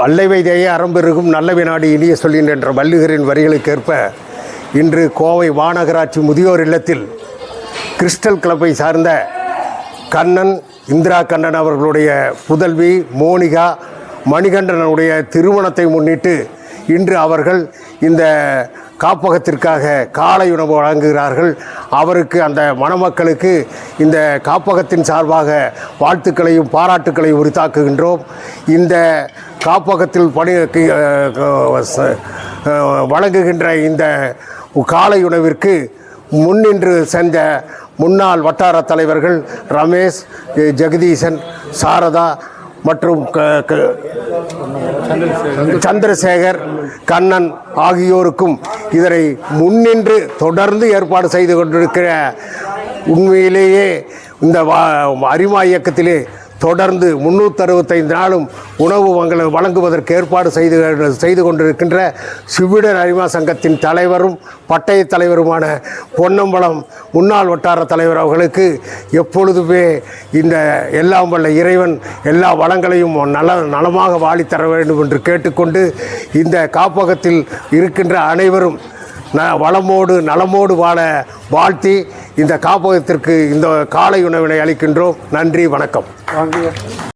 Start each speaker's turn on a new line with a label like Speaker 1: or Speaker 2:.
Speaker 1: வல்லை வைதையே அறம்பெருகும் நல்ல வினாடி இனிய சொல்லின் என்ற வள்ளுகரின் வரிகளுக்கேற்ப இன்று கோவை மாநகராட்சி முதியோர் இல்லத்தில் கிறிஸ்டல் கிளப்பை சார்ந்த கண்ணன் இந்திரா கண்ணன் அவர்களுடைய புதல்வி மோனிகா மணிகண்டனுடைய திருமணத்தை முன்னிட்டு இன்று அவர்கள் இந்த காப்பகத்திற்காக காலை உணவு வழங்குகிறார்கள். அவருக்கு அந்த மணமக்களுக்கு இந்த காப்பகத்தின் சார்பாக வாழ்த்துக்களையும் பாராட்டுக்களையும் உரித்தாக்குகின்றோம். இந்த காப்பகத்தில் பணி வழங்குகின்ற இந்த காலை உணவிற்கு முன்னின்று சென்ற முன்னாள் வட்டார தலைவர்கள் ரமேஷ் ஜெகதீசன் சாரதா மற்றும் சந்திரசேகர் கண்ணன் ஆகியோருக்கும் இதனை முன்னின்று தொடர்ந்து ஏற்பாடு செய்து கொண்டிருக்கிற உண்மையிலேயே இந்த வா- அரிமா இயக்கத்திலே தொடர்ந்து முன்னூற்றறுபத்தைந்து நாளும் உணவு வழங்குவதற்கு ஏற்பாடு செய்து செய்து கொண்டிருக்கின்ற சிவிடர் அரிமா சங்கத்தின் தலைவரும் பட்டய தலைவருமான பொன்னம்பலம் முன்னாள் வட்டார தலைவர் அவர்களுக்கு எப்பொழுதுமே இந்த எல்லாம் வல்ல இறைவன் எல்லா வளங்களையும் நல நலமாக வாழித்தர வேண்டும் என்று கேட்டுக்கொண்டு இந்த காப்பகத்தில் இருக்கின்ற அனைவரும் ந வளமோடு நலமோடு வாழ வாழ்த்தி இந்த காப்பகத்திற்கு இந்த காலை உணவினை அளிக்கின்றோம். நன்றி வணக்கம்.